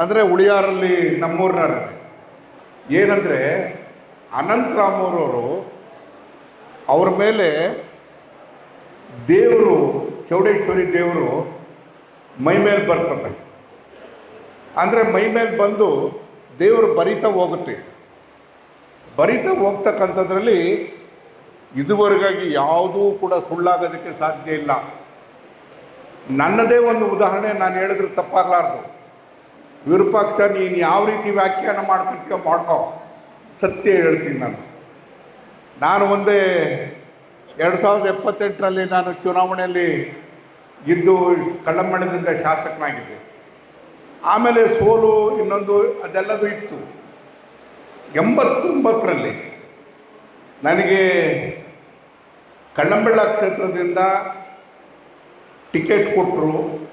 ಅಂದರೆ ಉಳಿಯಾರಲ್ಲಿ ನಮ್ಮೂರಿನವ್ರು. ಏನಂದರೆ ಅನಂತರಾಮರವರು ಅವ್ರ ಮೇಲೆ ದೇವರು, ಚೌಡೇಶ್ವರಿ ದೇವರು ಮೈ ಮೇಲೆ ಬರ್ತದೆ ಅಂದರೆ ಮೈ ಮೇಲೆ ಬಂದು ದೇವರು ಬರಿತಾ ಹೋಗುತ್ತೆ. ಬರಿತಾ ಹೋಗ್ತಕ್ಕಂಥದ್ರಲ್ಲಿ ಇದುವರೆಗಾಗಿ ಯಾವುದೂ ಕೂಡ ಸುಳ್ಳಾಗೋದಕ್ಕೆ ಸಾಧ್ಯ ಇಲ್ಲ. ನನ್ನದೇ ಒಂದು ಉದಾಹರಣೆ ನಾನು ಹೇಳಿದ್ರೆ ತಪ್ಪಾಗಲಾರ್ದು. ವಿರೂಪಾಕ್ಷ, ನೀನು ಯಾವ ರೀತಿ ವ್ಯಾಖ್ಯಾನ ಮಾಡ್ತಿರ್ತೀಯೋ ಮಾಡ್ಕೋ. ಸತ್ಯ ಹೇಳ್ತೀನಿ ನಾನು. ನಾನು ಒಂದೇ ಎರಡು ಸಾವಿರದ ಎಪ್ಪತ್ತೆಂಟರಲ್ಲಿ ನಾನು ಚುನಾವಣೆಯಲ್ಲಿ ಗೆದ್ದು ಕಳ್ಳಮಣದಿಂದ ಶಾಸಕನಾಗಿದ್ದೆ. ಆಮೇಲೆ ಸೋಲು ಇನ್ನೊಂದು ಅದೆಲ್ಲದೂ ಇತ್ತು. ಎಂಬತ್ತೊಂಬತ್ತರಲ್ಲಿ ನನಗೆ ಕಳ್ಳಂಬೆಳ್ಳ ಕ್ಷೇತ್ರದಿಂದ ಟಿಕೆಟ್ ಕೊಟ್ಟರು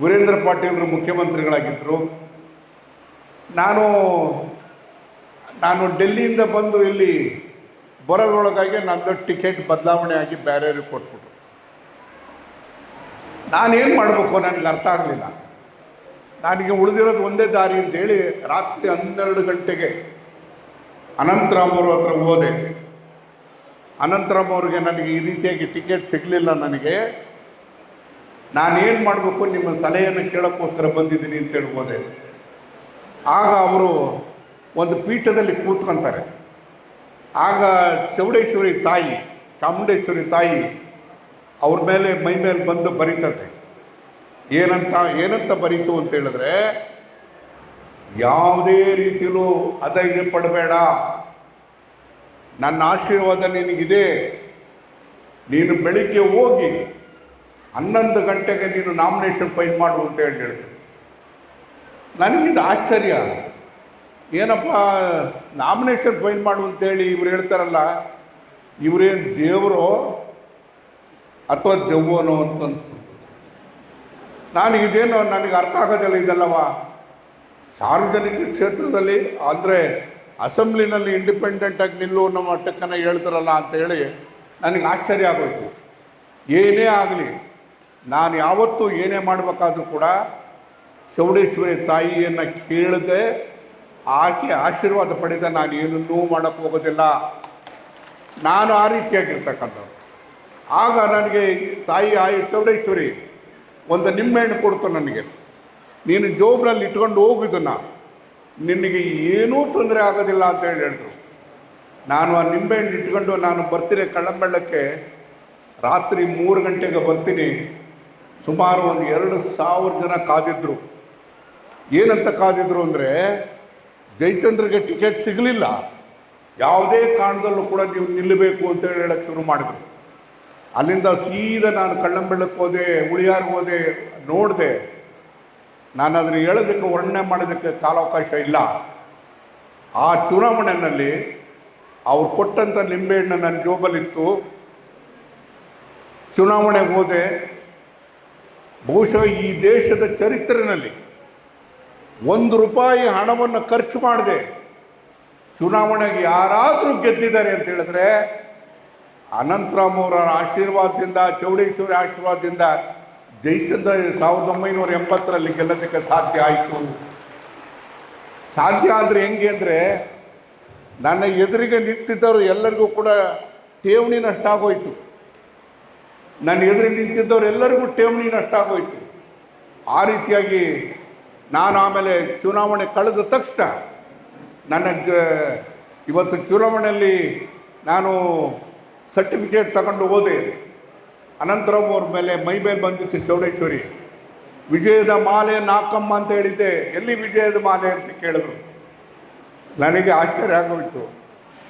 ವೀರೇಂದ್ರ ಪಾಟೀಲರು ಮುಖ್ಯಮಂತ್ರಿಗಳಾಗಿದ್ದರು ನಾನು ನಾನು ಡೆಲ್ಲಿಯಿಂದ ಬಂದು ಇಲ್ಲಿ ಬರೋದ್ರೊಳಗಾಗಿ ನನ್ನದು ಟಿಕೆಟ್ ಬದಲಾವಣೆ ಆಗಿ ಬೇರೆಯವ್ರಿಗೆ ಕೊಟ್ಬಿಟ್ರು ನಾನೇನು ಮಾಡಬೇಕು ನನಗೆ ಅರ್ಥ ಆಗಲಿಲ್ಲ. ನನಗೆ ಉಳಿದಿರೋದು ಒಂದೇ ದಾರಿ ಅಂತೇಳಿ ರಾತ್ರಿ ಹನ್ನೆರಡು ಗಂಟೆಗೆ ಅನಂತರಾಮವ್ರ ಹತ್ರ ಹೋದೆ. ಅನಂತರಾಮ್ ಅವ್ರಿಗೆ ನನಗೆ ಈ ರೀತಿಯಾಗಿ ಟಿಕೆಟ್ ಸಿಗಲಿಲ್ಲ ನನಗೆ. ನಾನೇನು ಮಾಡಬೇಕು? ನಿಮ್ಮ ಸಲಹೆಯನ್ನು ಕೇಳೋಕ್ಕೋಸ್ಕರ ಬಂದಿದ್ದೀನಿ ಅಂತ ಹೇಳ್ಬೋದೆ? ಆಗ ಅವರು ಒಂದು ಪೀಠದಲ್ಲಿ ಕೂತ್ಕೊಂತಾರೆ. ಆಗ ಚೌಡೇಶ್ವರಿ ತಾಯಿ, ಚಾಮುಂಡೇಶ್ವರಿ ತಾಯಿ ಅವ್ರ ಮೇಲೆ, ಮೈ ಮೇಲೆ ಬಂದು ಬರೀತದೆ ಏನಂತ ಏನಂತ ಬರೀತು ಅಂತ ಹೇಳಿದ್ರೆ, ಯಾವುದೇ ರೀತಿಯಲ್ಲೂ ಅಧೈರ್ಯ ಪಡಬೇಡ. ನನ್ನ ಆಶೀರ್ವಾದ ನಿನಗಿದೆ. ನೀನು ಬೆಳಿಗ್ಗೆ ಹೋಗಿ ಹನ್ನೊಂದು ಗಂಟೆಗೆ ನೀನು ನಾಮಿನೇಷನ್ ಫೈಲ್ ಮಾಡು ಅಂತ ಹೇಳಿ ಹೇಳ್ತೀನಿ ನನಗಿದು ಆಶ್ಚರ್ಯ. ಏನಪ್ಪ ನಾಮಿನೇಷನ್ ಫೈಲ್ ಮಾಡು ಅಂತೇಳಿ ಇವ್ರು ಹೇಳ್ತಾರಲ್ಲ, ಇವರೇನು ದೇವರು ಅಥವಾ ದೆವ್ವನೋ ಅಂತ ಅನ್ಸ್ಬಿಟ್ಟು ನಾನು ಇದೇನೋ ನನಗೆ ಅರ್ಥ ಆಗೋದಿಲ್ಲ ಇದೆಲ್ಲವ? ಸಾರ್ವಜನಿಕ ಕ್ಷೇತ್ರದಲ್ಲಿ ಅಂದರೆ ಅಸೆಂಬ್ಲಿನಲ್ಲಿ ಇಂಡಿಪೆಂಡೆಂಟಾಗಿ ನಿಲ್ಲು ನಮ್ಮ ಟಕ್ಕನ ಹೇಳ್ತಾರಲ್ಲ ಅಂತ ಹೇಳಿ ನನಗೆ ಆಶ್ಚರ್ಯ ಆಗೋಯ್ತು. ಏನೇ ಆಗಲಿ ನಾನು ಯಾವತ್ತೂ ಏನೇ ಮಾಡಬೇಕಾದ್ರೂ ಕೂಡ ಚೌಡೇಶ್ವರಿ ತಾಯಿಯನ್ನು ಕೇಳದೆ ಆಕೆ ಆಶೀರ್ವಾದ ಪಡೆದ ನಾನು ಏನನ್ನೂ ಮಾಡೋಕ್ಕೆ ಹೋಗೋದಿಲ್ಲ. ನಾನು ಆ ರೀತಿಯಾಗಿರ್ತಕ್ಕಂಥದ್ದು. ಆಗ ನನಗೆ ತಾಯಿ, ಆಯಿ ಚೌಡೇಶ್ವರಿ, ಒಂದು ನಿಂಬೆಹಣ್ಣು ಕೊಡ್ತು ನನಗೆ. ನೀನು ಜೋಬ್ನಲ್ಲಿ ಇಟ್ಕೊಂಡು ಹೋಗಿದ್ದನ್ನು ನಿನಗೆ ಏನೂ ತೊಂದರೆ ಆಗೋದಿಲ್ಲ ಅಂತ ಹೇಳಿ ಹೇಳಿದ್ರು. ನಾನು ಆ ನಿಂಬೆಹಣ್ಣು ಇಟ್ಕೊಂಡು ನಾನು ಬರ್ತೀನಿ ಕಳ್ಳಂಬೆಳ್ಳಕ್ಕೆ ರಾತ್ರಿ ಮೂರು ಗಂಟೆಗೆ ಬರ್ತೀನಿ. ಸುಮಾರು ಒಂದು ಎರಡು ಸಾವಿರ ಜನ ಕಾದಿದ್ರು. ಏನಂತ ಕಾದಿದ್ರು ಅಂದರೆ ಜಯಚಂದ್ರಿಗೆ ಟಿಕೆಟ್ ಸಿಗಲಿಲ್ಲ. ಯಾವುದೇ ಕಾರಣದಲ್ಲೂ ಕೂಡ ನೀವು ನಿಲ್ಲಬೇಕು ಅಂತ ಹೇಳಿ ಹೇಳಕ್ಕೆ ಶುರು ಮಾಡಿದ್ರು. ಅಲ್ಲಿಂದ ಸೀದಾ ನಾನು ಕಳ್ಳಂಬೆಳ್ಳಕ್ಕೆ ಹೋದೆ ಉಳಿಯಾರ್ಗೆ ಹೋದೆ ನೋಡಿದೆ. ನಾನು ಅದನ್ನು ಹೇಳೋದಕ್ಕೆ ವರ್ಣನೆ ಮಾಡೋದಕ್ಕೆ ಕಾಲಾವಕಾಶ ಇಲ್ಲ. ಆ ಚುನಾವಣೆಯಲ್ಲಿ ಅವ್ರು ಕೊಟ್ಟಂಥ ನಿಂಬೆಹಣ್ಣು ನನ್ನ ಜೋಬಲ್ಲಿತ್ತು. ಚುನಾವಣೆಗೆ ಹೋದೆ. ಬಹುಶಃ ಈ ದೇಶದ ಚರಿತ್ರೆಯಲ್ಲಿ ಒಂದು ರೂಪಾಯಿ ಹಣವನ್ನು ಖರ್ಚು ಮಾಡದೆ ಚುನಾವಣೆಗೆ ಯಾರಾದರೂ ಗೆದ್ದಿದ್ದಾರೆ ಅಂತ ಹೇಳಿದ್ರೆ ಅನಂತರಾಮ್ ಅವರ ಆಶೀರ್ವಾದದಿಂದ, ಚೌಡೇಶ್ವರಿ ಆಶೀರ್ವಾದದಿಂದ ಜಯಚಂದ್ರ ಸಾವಿರದ ಒಂಬೈನೂರ ಎಂಬತ್ತರಲ್ಲಿ ಗೆಲ್ಲೋದಕ್ಕೆ ಸಾಧ್ಯ ಆಯಿತು. ಸಾಧ್ಯ ಆದರೆ ಹೆಂಗೆ ಅಂದರೆ ನನ್ನ ಎದುರಿಗೆ ನಿಂತಿದ್ದವರು ಎಲ್ಲರಿಗೂ ಕೂಡ ಠೇವಣಿ ನಷ್ಟ ಆಗೋಯ್ತು. ನನ್ನ ಎದುರಿಗೆ ನಿಂತಿದ್ದವರೆಲ್ಲರಿಗೂ ಠೇವಣಿ ನಷ್ಟ ಆಗೋಯ್ತು. ಆ ರೀತಿಯಾಗಿ ನಾನು ಆಮೇಲೆ ಚುನಾವಣೆ ಕಳೆದ ತಕ್ಷಣ ನನ್ನ ಇವತ್ತು ಚುನಾವಣೆಯಲ್ಲಿ ನಾನು ಸರ್ಟಿಫಿಕೇಟ್ ತಗೊಂಡು ಹೋದೆ. ಅನಂತರ ಅವ್ರ ಮೇಲೆ ಮೈ ಮೇಲೆ ಬಂದಿತ್ತು ಚೌಡೇಶ್ವರಿ. ವಿಜಯದ ಮಾಲೆ ನಾಕಮ್ಮ ಅಂತ ಹೇಳಿದ್ದೆ. ಎಲ್ಲಿ ವಿಜಯದ ಮಾಲೆ ಅಂತ ಕೇಳಿದ್ರು. ನನಗೆ ಆಶ್ಚರ್ಯ ಆಗೋಯಿತು.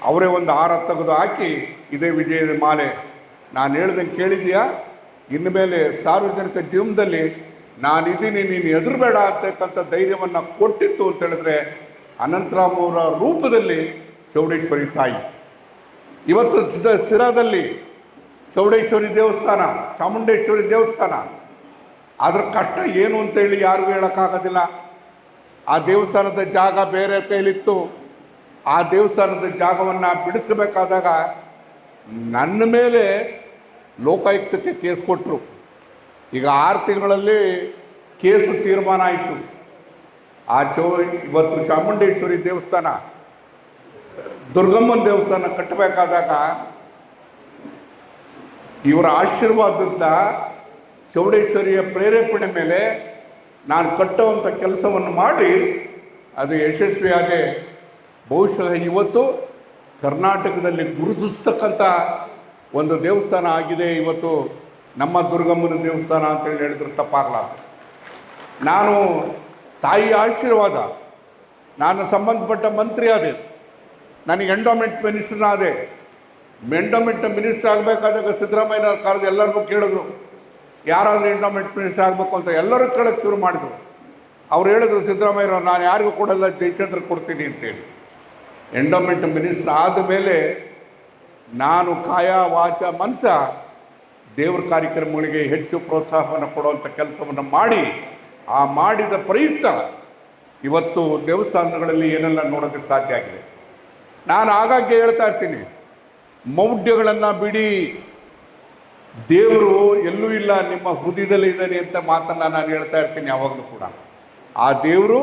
ಅವರೇ ಒಂದು ಹಾರ ತೆಗೆದು ಹಾಕಿ ಇದೇ ವಿಜಯದ ಮಾಲೆ. ನಾನು ಹೇಳ್ದಂಗೆ ಕೇಳಿದೀಯಾ? ಇನ್ನು ಮೇಲೆ ಸಾರ್ವಜನಿಕ ಜೀವನದಲ್ಲಿ ನಾನಿದ್ದೀನಿ, ನೀನು ಎದುರುಬೇಡ ಅಂತಕ್ಕಂಥ ಧೈರ್ಯವನ್ನು ಕೊಟ್ಟಿತ್ತು ಅಂತ ಹೇಳಿದ್ರೆ ಅನಂತರಾಮ್ ಅವರ ರೂಪದಲ್ಲಿ ಚೌಡೇಶ್ವರಿ ತಾಯಿ. ಇವತ್ತು ಸಿರಾದಲ್ಲಿ ಚೌಡೇಶ್ವರಿ ದೇವಸ್ಥಾನ, ಚಾಮುಂಡೇಶ್ವರಿ ದೇವಸ್ಥಾನ. ಅದರ ಕಷ್ಟ ಏನು ಅಂತೇಳಿ ಯಾರಿಗೂ ಹೇಳೋಕ್ಕಾಗೋದಿಲ್ಲ. ಆ ದೇವಸ್ಥಾನದ ಜಾಗ ಬೇರೆ ಕೈಲಿತ್ತು. ಆ ದೇವಸ್ಥಾನದ ಜಾಗವನ್ನು ಬಿಡಿಸಬೇಕಾದಾಗ ನನ್ನ ಮೇಲೆ ಲೋಕಾಯುಕ್ತಕ್ಕೆ ಕೇಸ್ ಕೊಟ್ಟರು ಈಗ ಆರು ತಿಂಗಳಲ್ಲಿ ಕೇಸು ತೀರ್ಮಾನ ಆಯಿತು. ಆ ಚೋ, ಇವತ್ತು ಚಾಮುಂಡೇಶ್ವರಿ ದೇವಸ್ಥಾನ, ದುರ್ಗಮ್ಮನ ದೇವಸ್ಥಾನ ಕಟ್ಟಬೇಕಾದಾಗ ಇವರ ಆಶೀರ್ವಾದದಿಂದ ಚೌಡೇಶ್ವರಿಯ ಪ್ರೇರೇಪಣೆ ಮೇಲೆ ನಾನು ಕಟ್ಟುವಂಥ ಕೆಲಸವನ್ನು ಮಾಡಿ, ಅದು ಯಶಸ್ವಿಯಾಗಿ ಬಹುಶಃ ಇವತ್ತು ಕರ್ನಾಟಕದಲ್ಲಿ ಗುರುತಿಸ್ತಕ್ಕಂಥ ಒಂದು ದೇವಸ್ಥಾನ ಆಗಿದೆ, ಇವತ್ತು ನಮ್ಮ ದುರ್ಗಮ್ಮನ ದೇವಸ್ಥಾನ ಅಂತೇಳಿ ಹೇಳಿದ್ರು ತಪ್ಪಾಗಲ್ಲ ನಾನು ತಾಯಿ ಆಶೀರ್ವಾದ, ನಾನು ಸಂಬಂಧಪಟ್ಟ ಮಂತ್ರಿ ಆದೆ, ನನಗೆ ಎಂಡೋಮೆಂಟ್ ಮಿನಿಸ್ಟರ್ನ ಆದೆ. ಎಂಡೋಮೆಂಟ್ ಮಿನಿಸ್ಟರ್ ಆಗಬೇಕಾದಾಗ ಸಿದ್ದರಾಮಯ್ಯನವ್ರ ಕಾಲದ ಎಲ್ಲರಿಗೂ ಕೇಳಿದ್ರು, ಯಾರಾದರೂ ಎಂಡೋಮೆಂಟ್ ಮಿನಿಸ್ಟರ್ ಆಗಬೇಕು ಅಂತ ಎಲ್ಲರೂ ಕೇಳೋಕ್ಕೆ ಶುರು ಮಾಡಿದ್ರು. ಅವ್ರು ಹೇಳಿದ್ರು ಸಿದ್ದರಾಮಯ್ಯನವ್ರು ನಾನು ಯಾರಿಗೂ ಕೊಡಲ್ಲ, ಜಯಚಂದ್ರ ಕೊಡ್ತೀನಿ ಅಂತೇಳಿ. ಎಂಡೋಮೆಂಟ್ ಮಿನಿಸ್ಟರ್ ಆದ ಮೇಲೆ ನಾನು ಕಾಯ ವಾಚ ಮನಸ ದೇವ್ರ ಕಾರ್ಯಕ್ರಮಗಳಿಗೆ ಹೆಚ್ಚು ಪ್ರೋತ್ಸಾಹವನ್ನು ಕೊಡುವಂಥ ಕೆಲಸವನ್ನು ಮಾಡಿ, ಆ ಮಾಡಿದ ಪ್ರಯುಕ್ತ ಇವತ್ತು ದೇವಸ್ಥಾನಗಳಲ್ಲಿ ಏನೆಲ್ಲ ನೋಡೋದಕ್ಕೆ ಸಾಧ್ಯ ಆಗಿದೆ. ನಾನು ಆಗಾಗ್ಗೆ ಹೇಳ್ತಾ ಇರ್ತೀನಿ, ಮೌಢ್ಯಗಳನ್ನು ಬಿಡಿ. ದೇವರು ಎಲ್ಲೂ ಇಲ್ಲ, ನಿಮ್ಮ ಹೃದಯದಲ್ಲಿ ಇದ್ದಾನೆ ಅಂತ ಮಾತನ್ನು ನಾನು ಹೇಳ್ತಾ ಇರ್ತೀನಿ ಯಾವಾಗಲೂ ಕೂಡ. ಆ ದೇವರು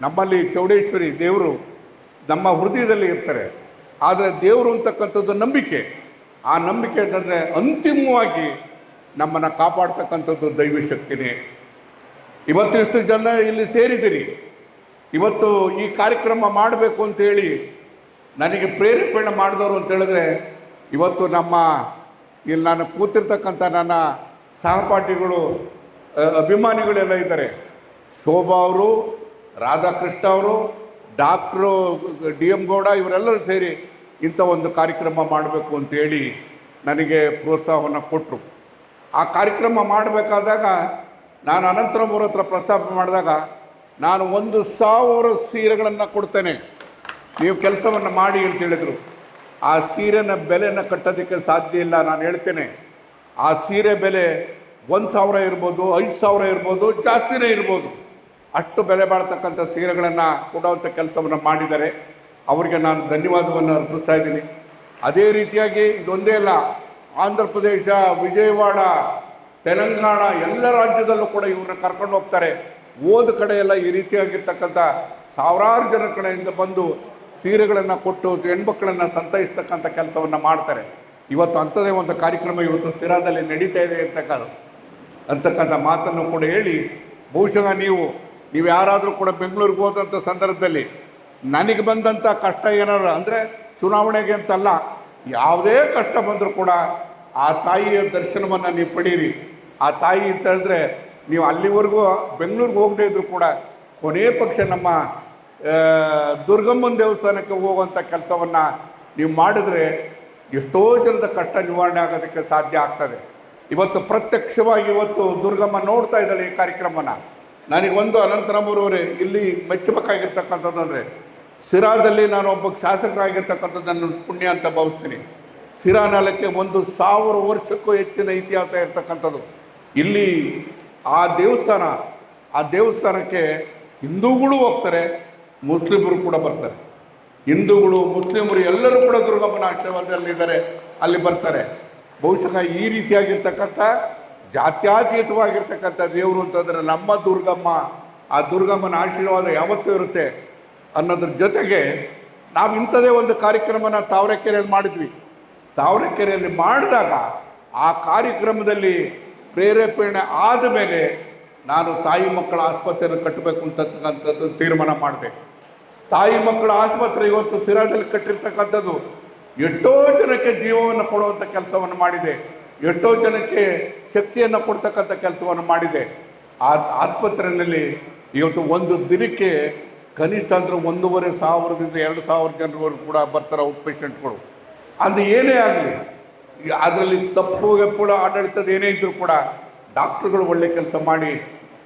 ನಮ್ಮಲ್ಲಿ ಚೌಡೇಶ್ವರಿ ದೇವರು ನಮ್ಮ ಹೃದಯದಲ್ಲಿ ಇರ್ತಾರೆ. ಆದರೆ ದೇವರು ಅಂತಕ್ಕಂಥದ್ದು ನಂಬಿಕೆ. ಆ ನಂಬಿಕೆ ಅಂತಂದರೆ ಅಂತಿಮವಾಗಿ ನಮ್ಮನ್ನು ಕಾಪಾಡ್ತಕ್ಕಂಥದ್ದು ದೈವ ಶಕ್ತಿನೇ ಇವತ್ತು ಇಷ್ಟು ಜನ ಇಲ್ಲಿ ಸೇರಿದ್ದೀರಿ ಇವತ್ತು ಈ ಕಾರ್ಯಕ್ರಮ ಮಾಡಬೇಕು ಅಂತೇಳಿ ನನಗೆ ಪ್ರೇರೇಪಣೆ ಮಾಡಿದವರು ಅಂತ ಹೇಳಿದ್ರೆ ಇವತ್ತು ನಮ್ಮ ಇಲ್ಲಿ ನಾನು ಕೂತಿರ್ತಕ್ಕಂಥ ನನ್ನ ಸಹಪಾಠಿಗಳು ಅಭಿಮಾನಿಗಳೆಲ್ಲ ಇದ್ದಾರೆ. ಶೋಭಾ ಅವರು, ರಾಧಾಕೃಷ್ಣ ಅವರು, ಡಾಕ್ಟ್ರು, ಡಿ ಎಂ ಗೌಡ ಇವರೆಲ್ಲರೂ ಸೇರಿ ಇಂಥ ಒಂದು ಕಾರ್ಯಕ್ರಮ ಮಾಡಬೇಕು ಅಂತೇಳಿ ನನಗೆ ಪ್ರೋತ್ಸಾಹವನ್ನು ಕೊಟ್ಟರು. ಆ ಕಾರ್ಯಕ್ರಮ ಮಾಡಬೇಕಾದಾಗ ನಾನು ಅನಂತರಂ ಹತ್ರ ಪ್ರಸ್ತಾಪ ಮಾಡಿದಾಗ ನಾನು ಒಂದು ಸಾವಿರ ಸೀರೆಗಳನ್ನು ಕೊಡ್ತೇನೆ. ನೀವು ಕೆಲಸವನ್ನು ಮಾಡಿ ಅಂತ ಹೇಳಿದರು. ಆ ಸೀರೆನ ಬೆಲೆನ ಕಟ್ಟೋದಕ್ಕೆ ಸಾಧ್ಯ ಇಲ್ಲ ನಾನು ಹೇಳ್ತೇನೆ. ಆ ಸೀರೆ ಬೆಲೆ ಒಂದು ಸಾವಿರ ಇರ್ಬೋದು, ಐದು ಸಾವಿರ ಇರ್ಬೋದು, ಜಾಸ್ತಿನೇ ಇರ್ಬೋದು. ಅಷ್ಟು ಬೆಲೆ ಬಾಳ್ತಕ್ಕಂಥ ಸೀರೆಗಳನ್ನು ಕೊಡುವಂಥ ಕೆಲಸವನ್ನು ಮಾಡಿದ್ದಾರೆ. ಅವರಿಗೆ ನಾನು ಧನ್ಯವಾದವನ್ನು ಅರ್ಪಿಸ್ತಾ ಇದ್ದೀನಿ. ಅದೇ ರೀತಿಯಾಗಿ ಇದೊಂದೇ ಅಲ್ಲ, ಆಂಧ್ರ ಪ್ರದೇಶ, ವಿಜಯವಾಡ, ತೆಲಂಗಾಣ ಎಲ್ಲ ರಾಜ್ಯದಲ್ಲೂ ಕೂಡ ಇವ್ರನ್ನ ಕರ್ಕೊಂಡು ಹೋಗ್ತಾರೆ. ಓದ ಕಡೆ ಎಲ್ಲ ಈ ರೀತಿಯಾಗಿರ್ತಕ್ಕಂಥ ಸಾವಿರಾರು ಜನ ಕಡೆಯಿಂದ ಬಂದು ಸೀರೆಗಳನ್ನು ಕೊಟ್ಟು ಹೆಣ್ಮಕ್ಳನ್ನು ಸಂತೈಸ್ತಕ್ಕಂಥ ಕೆಲಸವನ್ನು ಮಾಡ್ತಾರೆ. ಇವತ್ತು ಅಂಥದೇ ಒಂದು ಕಾರ್ಯಕ್ರಮ ಇವತ್ತು ಸಿರಾದಲ್ಲಿ ನಡೀತಾ ಇದೆ ಅಂತಕ್ಕಂಥ ಅಂತಕ್ಕಂಥ ಮಾತನ್ನು ಕೂಡ ಹೇಳಿ, ಬಹುಶಃ ನೀವು ನೀವು ಯಾರಾದರೂ ಕೂಡ ಬೆಂಗಳೂರಿಗೆ ಹೋದಂಥ ಸಂದರ್ಭದಲ್ಲಿ ನನಗೆ ಬಂದಂಥ ಕಷ್ಟ ಏನಾರು ಅಂದರೆ ಚುನಾವಣೆಗೆ ಅಂತಲ್ಲ, ಯಾವುದೇ ಕಷ್ಟ ಬಂದರೂ ಕೂಡ ಆ ತಾಯಿಯ ದರ್ಶನವನ್ನು ನೀವು ಪಡೀರಿ. ಆ ತಾಯಿ ಅಂತ ಹೇಳಿದ್ರೆ ನೀವು ಅಲ್ಲಿವರೆಗೂ ಬೆಂಗಳೂರಿಗೆ ಹೋಗದೇ ಇದ್ದರೂ ಕೂಡ ಕೊನೆ ಪಕ್ಷ ನಮ್ಮ ದುರ್ಗಮ್ಮನ ದೇವಸ್ಥಾನಕ್ಕೆ ಹೋಗುವಂಥ ಕೆಲಸವನ್ನು ನೀವು ಮಾಡಿದ್ರೆ ಎಷ್ಟೋ ಜನದ ಕಷ್ಟ ನಿವಾರಣೆ ಆಗೋದಕ್ಕೆ ಸಾಧ್ಯ ಆಗ್ತದೆ. ಇವತ್ತು ಪ್ರತ್ಯಕ್ಷವಾಗಿ ಇವತ್ತು ದುರ್ಗಮ್ಮ ನೋಡ್ತಾ ಇದ್ದಾಳೆ ಈ ಕಾರ್ಯಕ್ರಮನ ನನಗೆ ಒಂದು ಅನಂತರಾಮರವರೇ ಇಲ್ಲಿ ಮೆಚ್ಚಬೇಕಾಗಿರ್ತಕ್ಕಂಥದ್ದು ಅಂದರೆ ಸಿರಾದಲ್ಲಿ ನಾನು ಒಬ್ಬ ಶಾಸಕರಾಗಿರ್ತಕ್ಕಂಥದ್ದನ್ನು ಪುಣ್ಯ ಅಂತ ಭಾವಿಸ್ತೀನಿ. ಸಿರಾ ನೆಲಕ್ಕೆ ಒಂದು ಸಾವಿರ ವರ್ಷಕ್ಕೂ ಹೆಚ್ಚಿನ ಇತಿಹಾಸ ಇರ್ತಕ್ಕಂಥದ್ದು. ಇಲ್ಲಿ ಆ ದೇವಸ್ಥಾನ, ಆ ದೇವಸ್ಥಾನಕ್ಕೆ ಹಿಂದೂಗಳು ಹೋಗ್ತಾರೆ, ಮುಸ್ಲಿಮರು ಕೂಡ ಬರ್ತಾರೆ. ಹಿಂದೂಗಳು, ಮುಸ್ಲಿಮರು ಎಲ್ಲರೂ ಕೂಡ ದುರ್ಗಮ್ಮನ ಆಶೀರ್ವಾದದಲ್ಲಿದ್ದಾರೆ ಅಲ್ಲಿ ಬರ್ತಾರೆ. ಬಹುಶಃ ಈ ರೀತಿಯಾಗಿರ್ತಕ್ಕಂಥ ಜಾತ್ಯತೀತವಾಗಿರ್ತಕ್ಕಂಥ ದೇವರು ಅಂತಂದರೆ ನಮ್ಮ ದುರ್ಗಮ್ಮ. ಆ ದುರ್ಗಮ್ಮನ ಆಶೀರ್ವಾದ ಯಾವತ್ತೂ ಇರುತ್ತೆ. ಅನ್ನೋದ್ರ ಜೊತೆಗೆ ನಾವು ಇಂಥದೇ ಒಂದು ಕಾರ್ಯಕ್ರಮನ ತಾವರೆಕೆರೆಯಲ್ಲಿ ಮಾಡಿದ್ವಿ. ತಾವರೆಕೆರೆಯಲ್ಲಿ ಮಾಡಿದಾಗ ಆ ಕಾರ್ಯಕ್ರಮದಲ್ಲಿ ಪ್ರೇರೇಪಣೆ ಆದ ಮೇಲೆ ನಾನು ತಾಯಿ ಮಕ್ಕಳ ಆಸ್ಪತ್ರೆಯನ್ನು ಕಟ್ಟಬೇಕು ಅಂತಕ್ಕಂಥದ್ದು ತೀರ್ಮಾನ ಮಾಡಿದೆ. ತಾಯಿ ಮಕ್ಕಳ ಆಸ್ಪತ್ರೆ ಇವತ್ತು ಸಿರಾದಲ್ಲಿ ಕಟ್ಟಿರ್ತಕ್ಕಂಥದ್ದು ಎಷ್ಟೋ ಜನಕ್ಕೆ ಜೀವವನ್ನು ಕೊಡುವಂಥ ಕೆಲಸವನ್ನು ಮಾಡಿದೆ. ಎಷ್ಟೋ ಜನಕ್ಕೆ ಶಕ್ತಿಯನ್ನು ಕೊಡ್ತಕ್ಕಂಥ ಕೆಲಸವನ್ನು ಮಾಡಿದೆ. ಆ ಆಸ್ಪತ್ರೆಯಲ್ಲಿ ಇವತ್ತು ಒಂದು ದಿನಕ್ಕೆ ಕನಿಷ್ಠ ಅಂದರೆ ಒಂದೂವರೆ ಸಾವಿರದಿಂದ ಎರಡು ಸಾವಿರ ಜನರವರೆಗೂ ಕೂಡ ಬರ್ತಾರೆ ಔಟ್ ಪೇಷಂಟ್ಗಳು. ಅದು ಏನೇ ಆಗಲಿ ಅದರಲ್ಲಿ ತಪ್ಪು ಎಪ್ಪುಳ ಆಡಳಿತದ ಏನೇ ಇದ್ದರೂ ಕೂಡ ಡಾಕ್ಟ್ರುಗಳು ಒಳ್ಳೆ ಕೆಲಸ ಮಾಡಿ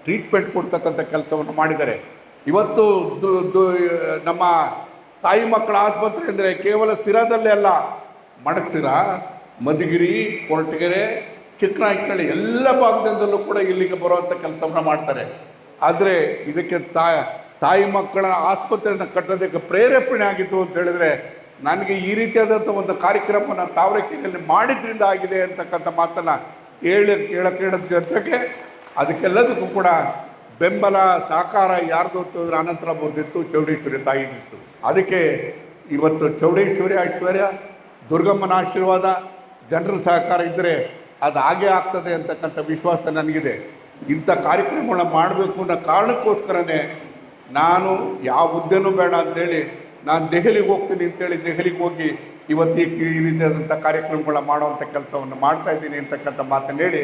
ಟ್ರೀಟ್ಮೆಂಟ್ ಕೊಡ್ತಕ್ಕಂಥ ಕೆಲಸವನ್ನು ಮಾಡಿದ್ದಾರೆ. ಇವತ್ತು ನಮ್ಮ ತಾಯಿ ಮಕ್ಕಳ ಆಸ್ಪತ್ರೆ ಅಂದರೆ ಕೇವಲ ಸಿರಾದಲ್ಲೇ ಅಲ್ಲ, ಮಡಕ್ಸಿರ, ಮಧುಗಿರಿ, ಕೊರಟಗೆರೆ ಚಿಕ್ಕನಾಯ್ಕಳ್ಳಿ ಎಲ್ಲ ಭಾಗದಿಂದಲೂ ಕೂಡ ಇಲ್ಲಿಗೆ ಬರುವಂಥ ಕೆಲಸವನ್ನು ಮಾಡ್ತಾರೆ. ಆದರೆ ಇದಕ್ಕೆ ತಾ ತಾಯಿ ಮಕ್ಕಳ ಆಸ್ಪತ್ರೆಯನ್ನು ಕಟ್ಟೋದಕ್ಕೆ ಪ್ರೇರೇಪಣೆ ಆಗಿತ್ತು ಅಂತ ಹೇಳಿದ್ರೆ ನನಗೆ ಈ ರೀತಿಯಾದಂಥ ಒಂದು ಕಾರ್ಯಕ್ರಮನ ತಾವರೆಕೆರೆಯಲ್ಲಿ ಮಾಡಿದ್ರಿಂದ ಆಗಿದೆ ಅಂತಕ್ಕಂಥ ಮಾತನ್ನು ಹೇಳಿ ಹೇಳೋದ್ರ ಜೊತೆಗೆ ಅದಕ್ಕೆಲ್ಲದಕ್ಕೂ ಕೂಡ ಬೆಂಬಲ ಸಹಕಾರ ಯಾರ್ದು ಅಂತಂದ್ರೆ ಅನಂತರ ಬಂದಿತ್ತು ಚೌಡೇಶ್ವರಿ ತಾಯಿದಿತ್ತು ಅದಕ್ಕೆ ಇವತ್ತು ಚೌಡೇಶ್ವರಿ ಐಶ್ವರ್ಯ, ದುರ್ಗಮ್ಮನ ಆಶೀರ್ವಾದ, ಜನರ ಸಹಕಾರ ಇದ್ದರೆ ಅದು ಹಾಗೆ ಆಗ್ತದೆ ಅಂತಕ್ಕಂಥ ವಿಶ್ವಾಸ ನನಗಿದೆ. ಇಂಥ ಕಾರ್ಯಕ್ರಮಗಳನ್ನ ಮಾಡಬೇಕು ಅನ್ನೋ ಕಾರಣಕ್ಕೋಸ್ಕರನೇ ನಾನು ಯಾವ ಹುದ್ದೆನೂ ಬೇಡ ಅಂತೇಳಿ ನಾನು ದೆಹಲಿಗೆ ಹೋಗ್ತೀನಿ ಅಂತೇಳಿ ದೆಹಲಿಗೆ ಹೋಗಿ ಇವತ್ತು ಈ ಈ ರೀತಿಯಾದಂಥ ಕಾರ್ಯಕ್ರಮಗಳ ಮಾಡುವಂಥ ಕೆಲಸವನ್ನು ಮಾಡ್ತಾ ಇದ್ದೀನಿ ಅಂತಕ್ಕಂಥ ಮಾತನ್ನು ಹೇಳಿ